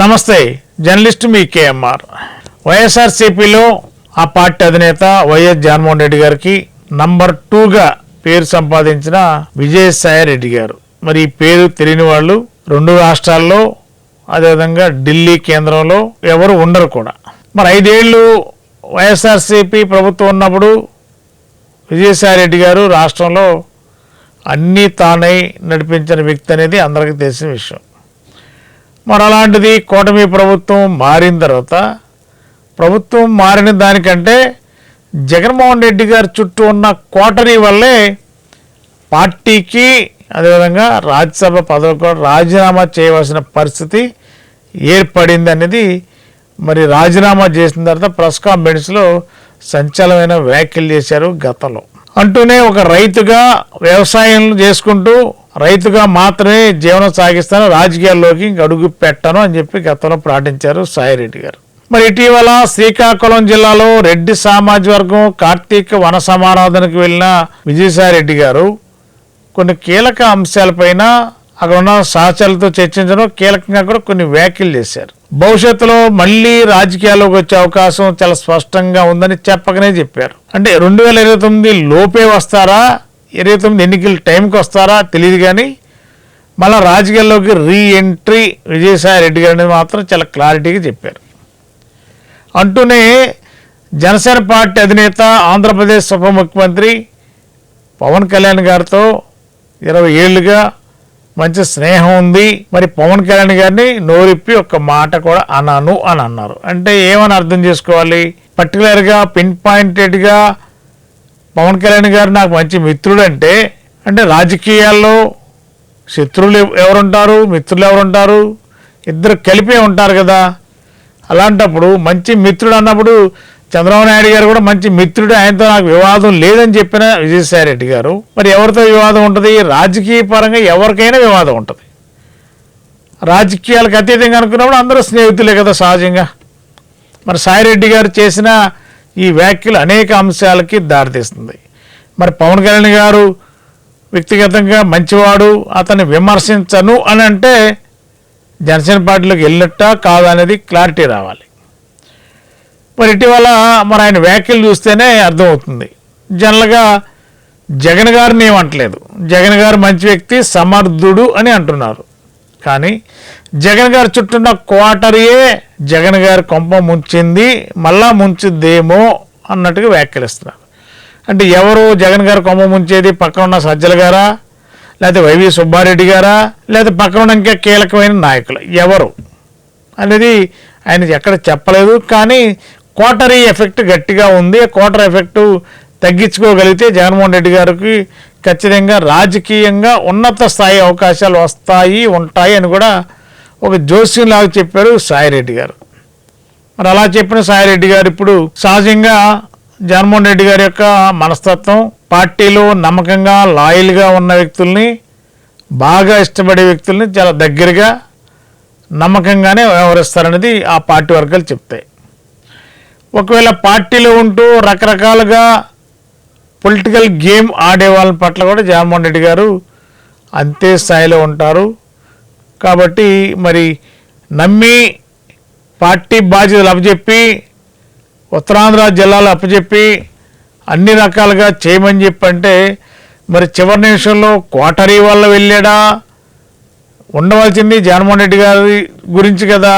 నమస్తే జర్నలిస్ట్ మీ కేఎంఆర్. వైఎస్ఆర్సీపీలో ఆ పార్టీ అధినేత వైఎస్ జగన్మోహన్ రెడ్డి గారికి నంబర్ టూగా పేరు సంపాదించిన విజయసాయి రెడ్డి గారు. మరి ఈ పేరు తెలియని వాళ్ళు రెండు రాష్ట్రాల్లో అదేవిధంగా ఢిల్లీ కేంద్రంలో ఎవరు ఉండరు కూడా. మరి ఐదేళ్ళు వైఎస్ఆర్సీపీ ప్రభుత్వం ఉన్నప్పుడు విజయసాయి రెడ్డి గారు రాష్ట్రంలో అన్నీ తానై నడిపించిన వ్యక్తి అనేది అందరికీ తెలిసిన విషయం. మరి అలాంటిది కూటమి ప్రభుత్వం మారిన తర్వాత ప్రభుత్వం మారిన దానికంటే జగన్మోహన్ రెడ్డి గారి చుట్టూ ఉన్న కోటరీ వల్లే పార్టీకి అదేవిధంగా రాజ్యసభ పదవి కూడా రాజీనామా చేయవలసిన పరిస్థితి ఏర్పడింది అనేది మరి రాజీనామా చేసిన తర్వాత ప్రెస్ కాన్ఫరెన్స్లో సంచలనమైన వ్యాఖ్యలు చేశారు గతంలో. అంటూనే ఒక రైతుగా వ్యవసాయం చేసుకుంటూ రైతుగా మాత్రమే జీవనం సాగిస్తాను రాజకీయాల్లోకి ఇంక అడుగు పెట్టను అని చెప్పి గతంలో ప్రకటించారు సాయిరెడ్డి గారు. మరి ఇటీవల శ్రీకాకుళం జిల్లాలో రెడ్డి సామాజిక వర్గం కార్తీక వన సమారాధనకు వెళ్ళిన విజయసాయి రెడ్డి గారు కొన్ని కీలక అంశాలపైన అక్కడ ఉన్న సహచరులతో చర్చించడం కీలకంగా కూడా కొన్ని వ్యాఖ్యలు చేశారు. భవిష్యత్తులో మళ్ళీ రాజకీయాల్లోకి వచ్చే అవకాశం చాలా స్పష్టంగా ఉందని చెప్పకనే చెప్పారు. అంటే రెండు వేల ఇరవై తొమ్మిది లోపే వస్తారా? ఇరవై తొమ్మిది ఎన్నికల టైంకి వస్తారా? తెలియదు కానీ మళ్ళీ రాజకీయాల్లోకి రీ ఎంట్రీ విజయసాయి రెడ్డి గారిని మాత్రం చాలా క్లారిటీగా చెప్పారు. అంటూనే జనసేన పార్టీ అధినేత ఆంధ్రప్రదేశ్ ఉప ముఖ్యమంత్రి పవన్ కళ్యాణ్ గారితో ఇరవై ఏళ్ళుగా మంచి స్నేహం ఉంది. మరి పవన్ కళ్యాణ్ గారిని నోరిప్పి ఒక మాట కూడా అన్నాను అని అన్నారు. అంటే ఏమని అర్థం చేసుకోవాలి? పర్టికులర్గా పిన్ పాయింటెడ్గా పవన్ కళ్యాణ్ గారు నాకు మంచి మిత్రుడు అంటే అంటే రాజకీయాల్లో శత్రువులు ఎవరుంటారు? మిత్రులు ఎవరుంటారు? ఇద్దరు కలిపే ఉంటారు కదా. అలాంటప్పుడు మంచి మిత్రుడు అన్నప్పుడు చంద్రబాబు నాయుడు గారు కూడా మంచి మిత్రుడు. ఆయనతో నాకు వివాదం లేదని చెప్పిన విజయసాయి రెడ్డి గారు. మరి ఎవరితో వివాదం ఉంటుంది? రాజకీయ పరంగా ఎవరికైనా వివాదం ఉంటుంది. రాజకీయాలకు అతీతంగా అనుకున్నప్పుడు అందరూ స్నేహితులే కదా సహజంగా. మరి సాయిరెడ్డి గారు చేసిన ఈ వ్యాఖ్యలు అనేక అంశాలకి దారితీస్తుంది. మరి పవన్ కళ్యాణ్ గారు వ్యక్తిగతంగా మంచివాడు అతన్ని విమర్శించను అని అంటే జనసేన పార్టీలోకి వెళ్ళినట్ట కాదనేది క్లారిటీ రావాలి. మరి ఇటీవల మరి ఆయన వ్యాఖ్యలు చూస్తేనే అర్థమవుతుంది. జనరల్గా జగన్ గారిని ఏమంటలేదు. జగన్ గారు మంచి వ్యక్తి సమర్థుడు అని అంటున్నారు. కానీ జగన్ గారి చుట్టూన్న క్వార్టరియే జగన్ గారి కొంప ముంచింది మళ్ళా ముంచుద్దేమో అన్నట్టుగా వ్యాఖ్యలిస్తున్నారు అంటే ఎవరు జగన్ గారు కొమ్మ ముంచేది? పక్కన ఉన్న సజ్జల గారా? లేకపోతే వైవి సుబ్బారెడ్డి గారా? లేకపోతే పక్కన ఉన్న ఇంకా కీలకమైన నాయకులు ఎవరు? అనేది ఆయన ఎక్కడ చెప్పలేదు. కానీ కోటరీ ఎఫెక్ట్ గట్టిగా ఉంది. కోటర్ ఎఫెక్ట్ తగ్గించుకోగలిగితే జగన్మోహన్ రెడ్డి గారికి ఖచ్చితంగా రాజకీయంగా ఉన్నత స్థాయి అవకాశాలు వస్తాయి ఉంటాయి అని కూడా ఒక జోస్యంలాగా చెప్పారు సాయిరెడ్డి గారు. మరి అలా చెప్పిన సాయిరెడ్డి గారు ఇప్పుడు సహజంగా జగన్మోహన్ రెడ్డి గారి యొక్క మనస్తత్వం పార్టీలో నమ్మకంగా లాయల్గా ఉన్న వ్యక్తుల్ని బాగా ఇష్టపడే వ్యక్తుల్ని చాలా దగ్గరగా నమ్మకంగానే వ్యవహరిస్తారనేది ఆ పార్టీ వర్గాలు చెప్తాయి. ఒకవేళ పార్టీలో ఉంటూ రకరకాలుగా పొలిటికల్ గేమ్ ఆడే వాళ్ళ పట్ల కూడా జగన్మోహన్ రెడ్డి గారు అంతే స్థాయిలో ఉంటారు. కాబట్టి మరి నమ్మి పార్టీ బాధ్యతలు అప్పచెప్పి ఉత్తరాంధ్ర జిల్లాలో అప్పచెప్పి అన్ని రకాలుగా చేయమని చెప్పి అంటే మరి చివరి నిమిషంలో కోటరీ వల్ల వెళ్ళాడా? ఉండవలసింది జగన్మోహన్ రెడ్డి గారి గురించి కదా.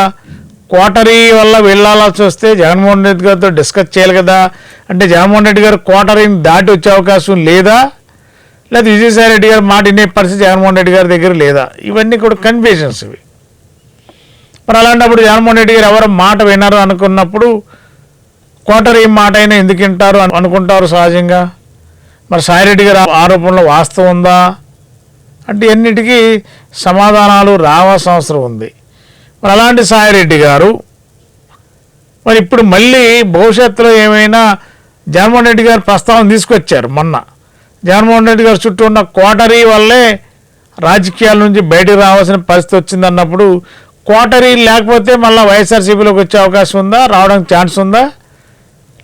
కోటరీ వల్ల వెళ్ళాల్సి వస్తే జగన్మోహన్ రెడ్డి గారితో డిస్కస్ చేయాలి కదా. అంటే జగన్మోహన్ రెడ్డి గారు కోటరీని దాటి వచ్చే అవకాశం లేదా? లేదా విజయసాయి రెడ్డి గారు మాట వినే పరిస్థితి జగన్మోహన్ రెడ్డి గారి దగ్గర లేదా? ఇవన్నీ కూడా కన్ఫ్యూజన్స్ ఇవి. మరి అలాంటప్పుడు జగన్మోహన్ రెడ్డి గారు ఎవరు మాట వినరు అనుకున్నప్పుడు కోటరీ మాట అయినా ఎందుకు వింటారు అనుకుంటారు సహజంగా? మరి సాయిరెడ్డి గారు ఆరోపణలో వాస్తవం ఉందా? అంటే ఎన్నిటికీ సమాధానాలు రావాల్సిన అవసరం ఉంది. మరి అలాంటి సాయిరెడ్డి గారు. మరి ఇప్పుడు మళ్ళీ భవిష్యత్తులో ఏమైనా జగన్మోహన్ రెడ్డి గారు ప్రస్తావన తీసుకొచ్చారు మొన్న. జగన్మోహన్ రెడ్డి గారు చుట్టూ ఉన్న కోటరీ వల్లే రాజకీయాల నుంచి బయటకు రావాల్సిన పరిస్థితి వచ్చిందన్నప్పుడు కోటరీ లేకపోతే మళ్ళీ వైఎస్ఆర్సీపీలోకి వచ్చే అవకాశం ఉందా? రావడానికి ఛాన్స్ ఉందా?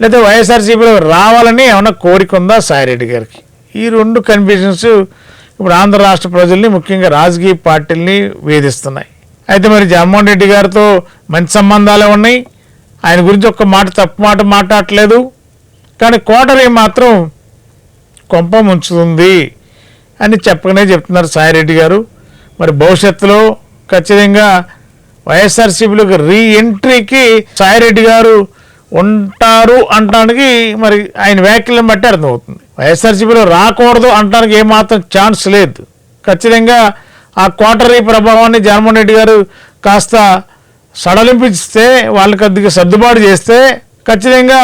లేదా వైఎస్ఆర్సీపీలో రావాలని ఏమైనా కోరిక ఉందా సాయిరెడ్డి గారికి? ఈ రెండు కన్ఫ్యూజన్స్ ఇప్పుడు ఆంధ్ర రాష్ట్ర ప్రజల్ని ముఖ్యంగా రాజకీయ పార్టీల్ని వేధిస్తున్నాయి. అయితే మరి జగన్మోహన్ రెడ్డి గారితో మంచి సంబంధాలే ఉన్నాయి. ఆయన గురించి ఒక్క మాట తప్పు మాట మాట్లాడలేదు కానీ కోటరీ మాత్రం కొంప ముంచుతుంది అని చెప్పగానే చెప్తున్నారు సాయిరెడ్డి గారు. మరి భవిష్యత్తులో ఖచ్చితంగా వైఎస్ఆర్సీపీలోకి రీ ఎంట్రీకి సాయిరెడ్డి గారు ఉంటారు అంటానికి మరి ఆయన వ్యాఖ్యలను బట్టి అర్థమవుతుంది. వైఎస్ఆర్సీపీలో రాకూడదు అంటానికి ఏమాత్రం ఛాన్స్ లేదు. ఖచ్చితంగా ఆ క్వార్టరీ ప్రభావాన్ని జగన్మోహన్ రెడ్డి గారు కాస్త సడలింపిస్తే వాళ్ళకి కొద్దిగా సర్దుబాటు చేస్తే ఖచ్చితంగా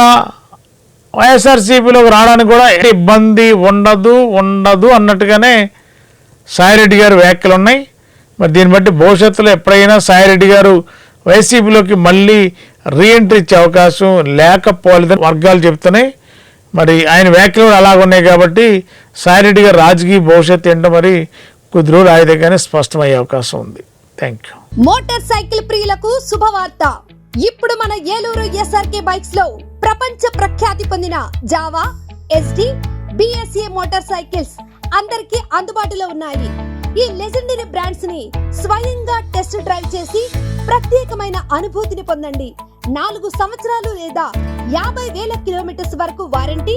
వైఎస్ఆర్సీపీలోకి రావడానికి కూడా ఇబ్బంది ఉండదు ఉండదు అన్నట్టుగానే సాయిరెడ్డి గారు వ్యాఖ్యలు ఉన్నాయి. మరి దీన్ని బట్టి భవిష్యత్తులో ఎప్పుడైనా సాయిరెడ్డి గారు వైసీపీలోకి మళ్ళీ రీఎంట్రీ ఇచ్చే అవకాశం లేకపోలేదని వర్గాలు చెప్తున్నాయి మరి ఆయన వ్యాఖ్యలు అలాగున్నాయి ఉన్నాయి కాబట్టి సాయిరెడ్డి గారు రాజకీయ భవిష్యత్తు ఏంటో మరి కొద్ది రోజులు స్పష్టమయ్యే అవకాశం ఉంది. థ్యాంక్ యూ మోటార్ సైకిల్ ప్రియులకు శుభవార్త. ఇప్పుడు మన ఏలూరు ఎస్ఆర్కే బైక్స్లో ప్రపంచ ప్రఖ్యాతి పొందిన Jawa Yezdi BSA motor cycles అందరికీ అందుబాటులో ఉన్నాయి. ఈ లెజెండరీ బ్రాండ్స్ని స్వయంగా టెస్ట్ డ్రైవ్ చేసి ప్రత్యేకమైన అనుభూతిని పొందండి. నాలుగు సంవత్సరాలు లేదా యాభై వేల కిలోమీటర్స్ వరకు warranty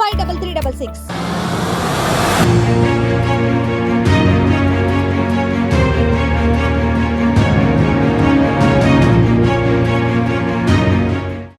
five double three double six